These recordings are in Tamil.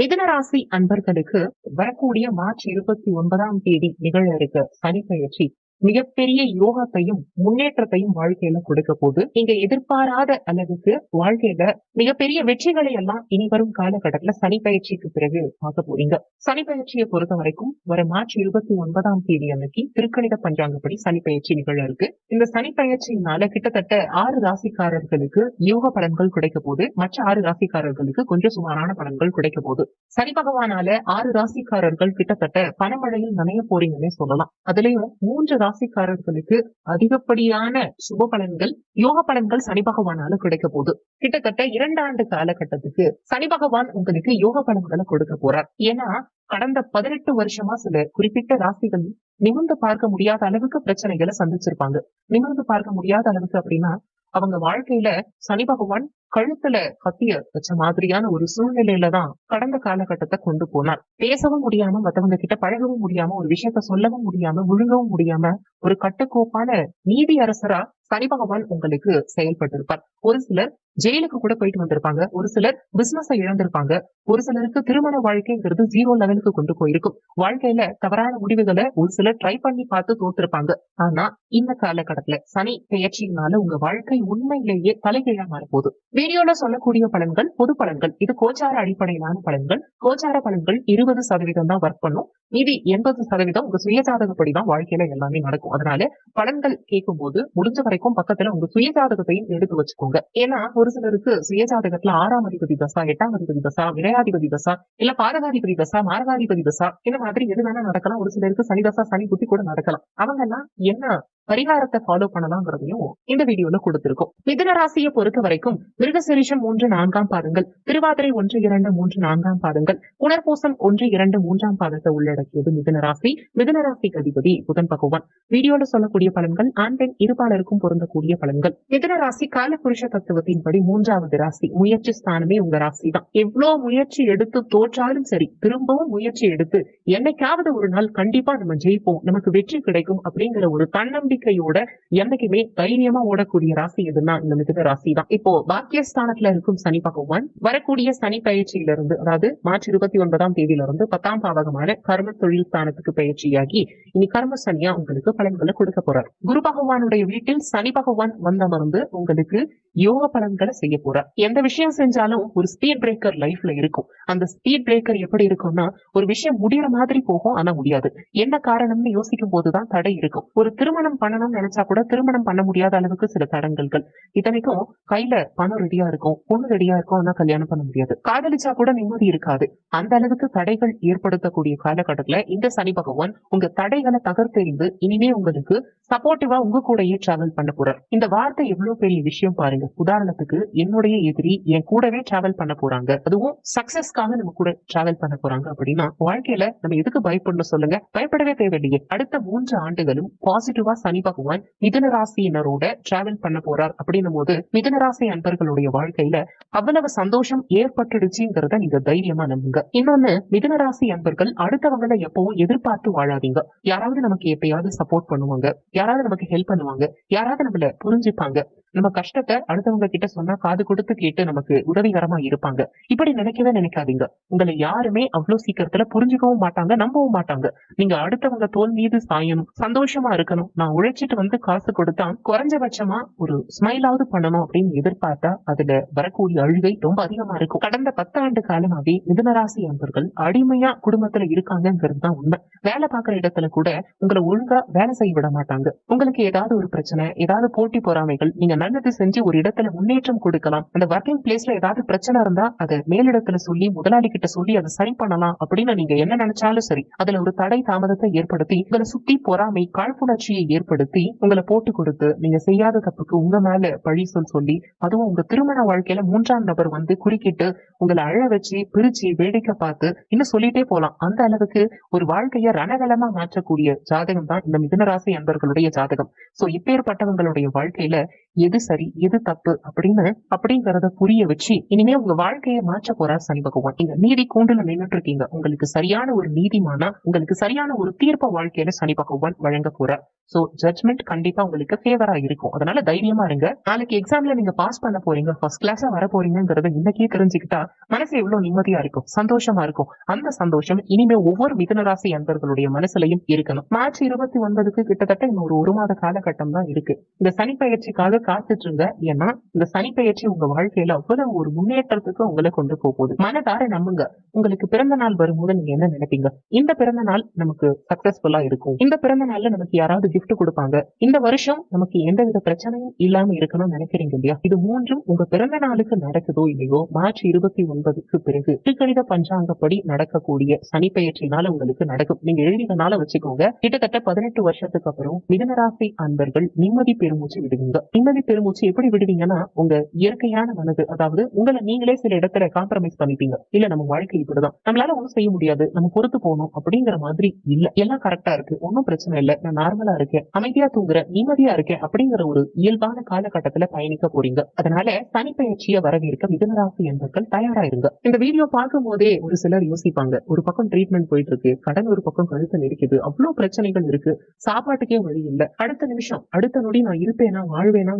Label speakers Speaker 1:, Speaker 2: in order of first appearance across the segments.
Speaker 1: மிதனராசி அன்பர்களுக்கு வரக்கூடிய மார்ச் இருபத்தி ஒன்பதாம் தேதி நிகழ இருக்க சனி பயிற்சி மிகப்பெரிய யோகத்தையும் முன்னேற்றத்தையும் வாழ்க்கையில கொடுக்க போது நீங்க எதிர்பாராத அளவுக்கு வாழ்க்கையில மிகப்பெரிய வெற்றிகளை எல்லாம் இனி வரும் காலகட்டத்துல சனி பயிற்சிக்கு பிறகு பார்க்க போறீங்க. சனி பயிற்சியை பொறுத்த வரைக்கும் வர மார்ச் இருபத்தி ஒன்பதாம் தேதி அன்னைக்கு திருக்கணித பஞ்சாங்கப்படி சனி பயிற்சி நிகழ இருக்கு. இந்த சனி பயிற்சியினால கிட்டத்தட்ட ஆறு ராசிக்காரர்களுக்கு யோக பலன்கள் கிடைக்க போது மற்ற ஆறு ராசிக்காரர்களுக்கு கொஞ்சம் சுமாரான பலன்கள் கிடைக்க போகுது சனி பகவானால ஆறு ராசிக்காரர்கள் கிட்டத்தட்ட பணமழையில் நனைய போறீங்கன்னே சொல்லலாம். அதுலயும் மூன்று ராசிக்காரர்களுக்கு அதிகப்படியான சுப பலன்கள் யோக பலன்கள் சனி பகவானால கிடைக்க போகுது. கிட்டத்தட்ட இரண்டு ஆண்டு காலகட்டத்துக்கு சனி பகவான் உங்களுக்கு யோக பலன்களை கொடுக்க போறார். ஏன்னா கடந்த பதினெட்டு வருஷமா சில குறிப்பிட்ட ராசிகள் நிமிர்ந்து பார்க்க முடியாத அளவுக்கு பிரச்சனைகளை சந்திச்சிருப்பாங்க. நிமிர்ந்து பார்க்க முடியாத அளவுக்கு அப்படின்னா அவங்க வாழ்க்கையில சனி பகவான் கழுத்துல கத்திய வச்ச மாதிரியான ஒரு சூழ்நிலையில தான் கடந்த காலகட்டத்தை கொண்டு போனார். பேசவும் முடியாம மத்தவங்க கிட்ட பழகவும் முடியாம ஒரு விஷயத்த சொல்லவும் முடியாம முழுங்கவும் முடியாம ஒரு கட்டுக்கோப்பான நீதி அரசரா சனி பகவான் உங்களுக்கு செயல்பட்டிருப்பார். ஒரு சிலர் ஜெயிலுக்கு கூட போயிட்டு வந்திருப்பாங்க. ஒரு சிலர் பிசினஸை இழந்திருப்பாங்க. ஒரு சிலருக்கு திருமண வாழ்க்கைங்கிறது ஜீரோ லெவலுக்கு கொண்டு போயிருக்கும். வாழ்க்கையில தவறான முடிவுகளை ஒரு சிலர் ட்ரை பண்ணி பார்த்து தோத்திருப்பாங்க. ஆனா இந்த காலகட்டத்துல சனி பெயர்ச்சியினால உங்க வாழ்க்கை உண்மையிலேயே தலைகீழா மாறப்போகுது. வீடியோல சொல்லக்கூடிய பலன்கள் பொது பலன்கள். இது கோச்சார அடிப்படையிலான பலன்கள். கோச்சார பலன்கள் இருபது சதவீதம் தான் ஒர்க் பண்ணும். மீதி எண்பது சதவீதம் உங்க சுயஜாதகப்படி தான் வாழ்க்கையில எல்லாமே நடக்கும். அதனால பலன்கள் கேட்கும் போது முடிஞ்ச வரைக்கும் பக்கத்துல உங்க சுயஜாதகத்தையும் எடுத்து வச்சுக்கோங்க. ஏன்னா ஒரு சிலருக்கு சுயஜாதகத்துல ஆறாம் அதிபதி தசா எட்டாம் அதிபதி தசா விரையாதிபதி தசா இல்ல பாரதாதிபதி தசா மாரகாதிபதி தசா இந்த மாதிரி எது வேணா நடக்கலாம். ஒரு சிலருக்கு சனி தசா சனி புத்தி கூட நடக்கலாம். அவங்க எல்லாம் என்ன பரிகாரத்தை ஃபாலோ பண்ணலாங்கிறதையும் இந்த வீடியோல கொடுத்திருக்கோம். மிதன ராசியை பொறுத்த வரைக்கும் மிருகசரிஷம் மூன்று நான்காம் பாதங்கள் திருவாதிரை ஒன்று இரண்டு மூன்று நான்காம் பாதங்கள் புனர்பூசம் ஒன்று இரண்டு மூன்றாம் பாதத்தை உள்ளடக்கியது மிதன ராசி. மிதன ராசிக்கு அதிபதி புதன் பகவான். வீடியோல சொல்லக்கூடிய பலன்கள் ஆண் பெண் இருபாலருக்கும் பொருந்தக்கூடிய பலன்கள். மிதன ராசி காலபுருஷ தத்துவத்தின்படி மூன்றாவது ராசி முயற்சி ஸ்தானமே உங்க ராசி தான் எவ்வளவு முயற்சி எடுத்து தோற்றாலும் சரி திரும்பவும் முயற்சி எடுத்து என்னைக்காவது ஒரு நாள் கண்டிப்பா நம்ம ஜெயிப்போம் நமக்கு வெற்றி கிடைக்கும் அப்படிங்கிற ஒரு தன்னம்பிக்கை நம்பிக்கையோட என்னைக்குமே தைரியமா ஓடக்கூடிய ராசி எதுனா இந்த மிதுன ராசி தான் இப்போ பாக்கியஸ்தானத்துல இருக்கும் சனி பகவான் வரக்கூடிய சனி பயிற்சியிலிருந்து அதாவது மார்ச் இருபத்தி ஒன்பதாம் தேதியிலிருந்து பத்தாம் பாவகமான கர்ம தொழில் ஸ்தானத்துக்கு பயிற்சியாகி இனி கர்ம சனியா உங்களுக்கு பலன்களை கொடுக்க போறார். குரு பகவானுடைய வீட்டில் சனி பகவான் வந்தமர்ந்து உங்களுக்கு யோக பலன்களை செய்ய போறார் எந்த விஷயம் செஞ்சாலும் ஒரு ஸ்பீட் பிரேக்கர் லைஃப்ல இருக்கும். அந்த ஸ்பீட் பிரேக்கர் எப்படி இருக்கும்னா ஒரு விஷயம் முடியற மாதிரி போகும் ஆனா முடியாது. என்ன காரணம்னு யோசிக்கும் போதுதான் தடை இருக்கும். ஒரு திருமணம் பண்ணணும்னு நினைச்சா கூட திருமணம் பண்ண முடியாத அளவுக்கு சில தடங்கல்கள். இத்தனைக்கும் கையில பணம் ரெடியா இருக்கும் பொண்ணு ரெடியா இருக்கும் ஆனா கல்யாணம் பண்ண முடியாது. காதலிச்சா கூட நிம்மதி இருக்காது. அந்த அளவுக்கு தடைகள் ஏற்படுத்தக்கூடிய காலகட்டத்துல இந்த சனி பகவான் உங்க தடைகளை தகர்த்தெறிந்து இனிமே உங்களுக்கு சப்போர்ட்டிவா உங்க கூடயே டிராவல் பண்ண போறார். இந்த வார்த்தை எவ்வளவு பெரிய விஷயம் பாருங்க. உதாரணத்துக்கு என்னுடைய எதிரி என் கூடவே டிராவல் பண்ண போறாங்க. அதுவும் சக்சஸ்க்காக நம்ம கூட டிராவல் பண்ண போறாங்க அப்படின்னா வாழ்க்கையில நம்ம எதுக்கு பயப்படணும் சொல்லுங்க? பயப்படவே தேவையில்லையே. அடுத்த மூன்று ஆண்டுகளும் பாசிட்டிவா சனி பகவான் மிதன ராசியினரோட டிராவல் பண்ண போறார் அப்படின்னும் போது மிதன ராசி அன்பர்களுடைய வாழ்க்கையில அவ்வளவு சந்தோஷம் ஏற்பட்டுடுச்சுங்கிறத நீங்க தைரியமா நம்புங்க. இன்னொன்னு மிதன ராசி அன்பர்கள் அடுத்தவங்கள எப்பவும் எதிர்பார்த்து வாழாதீங்க. யாராவது நமக்கு எப்பயாவது சப்போர்ட் பண்ணுவாங்க. யாராவது நமக்கு ஹெல்ப் பண்ணுவாங்க. யாராவது நம்மள புரிஞ்சுப்பாங்க. நம்ம கஷ்டத்தை அடுத்தவங்க கிட்ட சொன்னா காது கொடுத்து கேட்டு நமக்கு உதவிகரமா இருப்பாங்க. இப்படி நினைக்கவே நினைக்காதீங்க. உங்களை யாருமே அவ்வளவு சீக்கிரத்துல புரிஞ்சுக்கவும் மாட்டாங்க நம்பவும் மாட்டாங்க. நீங்க அடுத்தவங்க தோல் மீது சாயணும் சந்தோஷமா இருக்கணும். நான் உழைச்சிட்டு வந்து காசு கொடுத்தா குறைஞ்சபட்சமா ஒரு ஸ்மைலாவது பண்ணணும் அப்படின்னு எதிர்பார்த்தா அதுல வரக்கூடிய அழுகை ரொம்ப அதிகமா இருக்கும். கடந்த பத்தாண்டு காலமாவே மிதனராசி அன்பர்கள் அடிமையா குடும்பத்துல இருக்காங்கிறது தான் உண்மை. வேலை பார்க்குற இடத்துல கூட உங்களை ஒழுங்கா வேலை செய்ய விட மாட்டாங்க. உங்களுக்கு ஏதாவது ஒரு பிரச்சனை ஏதாவது போட்டி பொறாமைகள் நீங்க நல்லது செஞ்சு ஒரு இடத்துல முன்னேற்றம் கொடுக்கலாம். அந்த ஒர்க்கிங் பிளேஸ்ல ஏதாவது பிரச்சனை இருந்தா அதை மேலிடத்துல சொல்லி முதலாளி கிட்ட சொல்லி அதை சரி பண்ணலாம் அப்படின்னு நீங்க என்ன நினைச்சாலும் சரி அதுல ஒரு தடை தாமதத்தை ஏற்படுத்தி உங்களை சுத்தி பொறாமை காழ்ப்புணர்ச்சியை ஏற்படுத்தி உங்களை போட்டு கொடுத்து நீங்க செய்யாத தப்புக்கு உங்க மேல பழி சொல் சொல்லி அதுவும் உங்க திருமண வாழ்க்கையில மூன்றாம் நபர் வந்து குறுக்கிட்டு உங்களை அழ வச்சு பிரிச்சு வேடிக்கை பார்த்து இன்னும் சொல்லிட்டே போலாம். அந்த அளவுக்கு ஒரு வாழ்க்கைய ரணகலமா மாற்றக்கூடிய ஜாதகம் தான் இந்த மிதனராசி அன்பர்களுடைய ஜாதகம். சோ இப்பேற்பட்டவங்களுடைய வாழ்க்கையில எது சரி எது தப்பு அப்படின்னு அப்படிங்கறத புரிய வச்சு இனிமே உங்க வாழ்க்கையை மாற்ற போறார் சனி பகவான். நீங்க நீதி கூண்டுல நின்னுட்டு இருக்கீங்க உங்களுக்கு சரியான ஒரு நீதிமானா உங்களுக்கு சரியான ஒரு தீர்ப்ப வாழ்க்கையில சனி பகவான் வழங்க போறார் சோ ஜட்மெண்ட் கண்டிப்பா உங்களுக்கு ஃபேவரா இருக்கும். அதனால தைரியமா இருங்க. நாளைக்கு எக்ஸாம்ல நீங்க பாஸ் பண்ண போறீங்க ஃபர்ஸ்ட் கிளாஸா வர போறீங்கிறத இன்னைக்கே தெரிஞ்சுக்கிட்டா மனசு எவ்வளவு நிம்மதியா இருக்கும் சந்தோஷமா இருக்கும். அந்த சந்தோஷம் இனிமே ஒவ்வொரு மிதனராசி அன்பர்களுடைய மனசுலயும் இருக்கணும். மார்ச் இருபத்தி ஒன்பதுக்கு கிட்டத்தட்ட இன்னொரு ஒரு மாத காலகட்டம் தான் இருக்கு. இந்த சனி பயிற்சிக்காக காத்துட்டு இருங்க ஏன்னா இந்த சனி பயிற்சி உங்க வாழ்க்கையில அவ்வளவு ஒரு முன்னேற்றத்துக்கு உங்களை கொண்டு போகுது. மனதார நம்புங்க. உங்களுக்கு பிறந்த நாள் வரும்போது நீங்க என்ன நினைப்பீங்க? இந்த பிறந்த நாள் நமக்கு சக்சஸ்ஃபுல்லா இருக்கும். இந்த பிறந்த நாள்ல நமக்கு யாராவது கிஃப்ட் கொடுப்பாங்க. இந்த வருஷம் நமக்கு எந்தவித பிரச்சனையும் இல்லாம இருக்கணும்னு நினைக்கிறீங்க இல்லையா? இது மூன்றும் உங்க பிறந்த நாளுக்கு நடக்குதோ இல்லையோ மார்ச் இருபத்தி ஒன்பதுக்கு பிறகு திருக்கணித பஞ்சாங்கப்படி நடக்கக்கூடிய சனி பயிற்சினால உங்களுக்கு நடக்கும். நீங்க எழுதினால வச்சுக்கோங்க. கிட்டத்தட்ட பதினெட்டு வருஷத்துக்கு அப்புறம் மிதனராசி அன்பர்கள் நிம்மதி பெருமூச்சு விடுவீங்க. இந்த நிம்மதி பெருமூச்சு எப்படி விடுவீங்கன்னா உங்க இயற்கையான மனது அதாவது உங்களை நீங்களே சில இடத்துல காம்ப்ரமைஸ் பண்ணிப்பீங்க. இல்ல நம்ம வாழ்க்கை இப்படிதான். நம்மளால ஒண்ணும் செய்ய முடியாது. நம்ம பொறுத்து போகணும் அப்படிங்கிற மாதிரி இல்ல. எல்லாம் கரெக்டா இருக்கு. ஒன்னும் பிரச்சனை இல்ல. நான் நார்மலா இருக்கேன். அமைதியா தூங்குற நிம்மதியா இருக்கேன் அப்படிங்கிற ஒரு இயல்பான காலகட்டத்துல பயணிக்க போறீங்க. அதனால சனி வரவேற்க மிதனராசி என்பர்கள் தயாரா இருங்க. இந்த வீடியோ பார்க்கும் போதே ஒரு சிலர் யோசிப்பாங்க. ஒரு பக்கம் ட்ரீட்மெண்ட் போயிட்டு இருக்கு கடன் ஒரு பக்கம் கழுத்து நெருக்குது. அவ்வளவு பிரச்சனைகள் இருக்கு. சாப்பாட்டுக்கே வழி இல்ல. அடுத்த நிமிஷம் அடுத்த நொடி நான் இருப்பேனா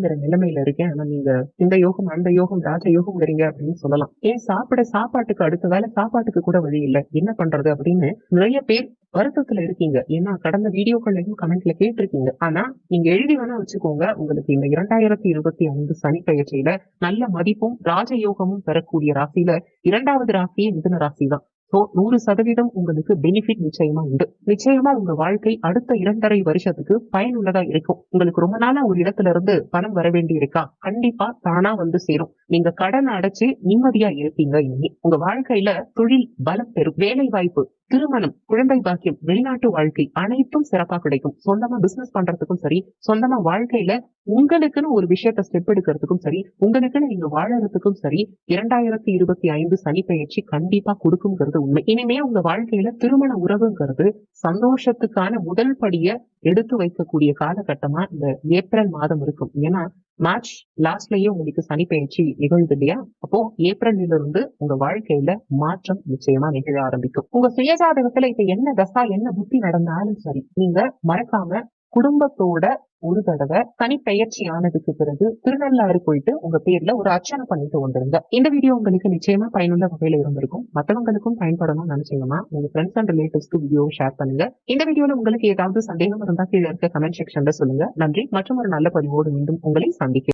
Speaker 1: வாழ்வேனாங்கிற நிலைமையில இருக்கேன். ஆனா நீங்க இந்த யோகம் அந்த யோகம் ராஜ யோகம் வரீங்க அப்படின்னு சொல்லலாம். ஏன் சாப்பிட சாப்பாட்டுக்கு அடுத்த வேலை சாப்பாட்டுக்கு கூட வழி இல்ல? என்ன பண்றது அப்படின்னு நிறைய பேர் வருத்தத்துல இருக்கீங்க. ஏன்னா கடந்த வீடியோக்கள்லயும் கமெண்ட்ல கேட்டிருக்கீங்க. ஆனா நீங்க எழுதி வேணா வச்சுக்கோங்க. உங்களுக்கு இந்த இரண்டாயிரத்தி இருபத்தி ஐந்து சனி பயிற்சியில நல்ல மதிப்பும் ராஜயோகமும் பெறக்கூடிய ராசியில இரண்டாவது ராசியே மிதுன ராசி தான் ஸோ நூறு சதவீதம் உங்களுக்கு பெனிஃபிட் நிச்சயமா உண்டு. நிச்சயமா உங்க வாழ்க்கை அடுத்த இரண்டரை வருஷத்துக்கு பயனுள்ளதா இருக்கும். உங்களுக்கு ரொம்ப நாளா ஒரு இடத்துல இருந்து பணம் வர வேண்டி இருக்கா? கண்டிப்பா தானா வந்து சேரும். நீங்க கடன் அடைச்சு நிம்மதியா இருப்பீங்க இனி. உங்க வாழ்க்கையில தொழில் பலம் பெறும். வேலை வாய்ப்பு திருமணம் குழந்தை பாக்கியம் வெளிநாட்டு வாழ்க்கை அனைத்தும் சிறப்பா கிடைக்கும். சொந்தமா பிசினஸ் பண்றதுக்கும் சரி சொந்தமா வாழ்க்கையில உங்களுக்குன்னு ஒரு விஷயத்த ஸ்டெப் எடுக்கிறதுக்கும் சரி உங்களுக்குன்னு நீங்க வாழறதுக்கும் சரி இரண்டாயிரத்தி இருபத்தி ஐந்து சனி பயிற்சி கண்டிப்பா கொடுக்குங்கிறது உண்மை. இனிமே உங்க வாழ்க்கையில திருமண உறவுங்கிறது சந்தோஷத்துக்கான முதல் படிய எடுத்து வைக்கக்கூடிய காலகட்டமா இந்த ஏப்ரல் மாதம் இருக்கும். ஏன்னா மார்ச் லாஸ்ட்லயே உங்களுக்கு சனி பயிற்சி நிகழ்ந்து இல்லையா? அப்போ ஏப்ரல்ல இருந்து உங்க வாழ்க்கையில மாற்றம் நிச்சயமா நிகழ ஆரம்பிக்கும். உங்க சுயஜாதகத்துல இப்ப என்ன தசா என்ன புத்தி நடந்தாலும் சரி நீங்க மறக்காம குடும்பத்தோட ஒரு தடவை சனி பயிற்சி ஆனதுக்கு பிறகு திருநள்ளாறு போயிட்டு உங்க பேர்ல ஒரு அர்ச்சனை பண்ணிட்டு வந்துருங்க. இந்த வீடியோ உங்களுக்கு நிச்சயமா பயனுள்ள வகையில இருந்திருக்கும். மற்றவங்களுக்கும் பயன்படணும்னு நினைச்சீங்கன்னா உங்க ஃப்ரெண்ட்ஸ் அண்ட் ரிலேட்டிவ்ஸ்க்கு வீடியோவை ஷேர் பண்ணுங்க. இந்த வீடியோல உங்களுக்கு ஏதாவது சந்தேகம் இருந்தா கீழே இருக்க கமெண்ட் செக்ஷன்ல சொல்லுங்க. நன்றி. மற்றும் ஒரு நல்ல பதிவோடு மீண்டும் உங்களை சந்திக்கிறேன்.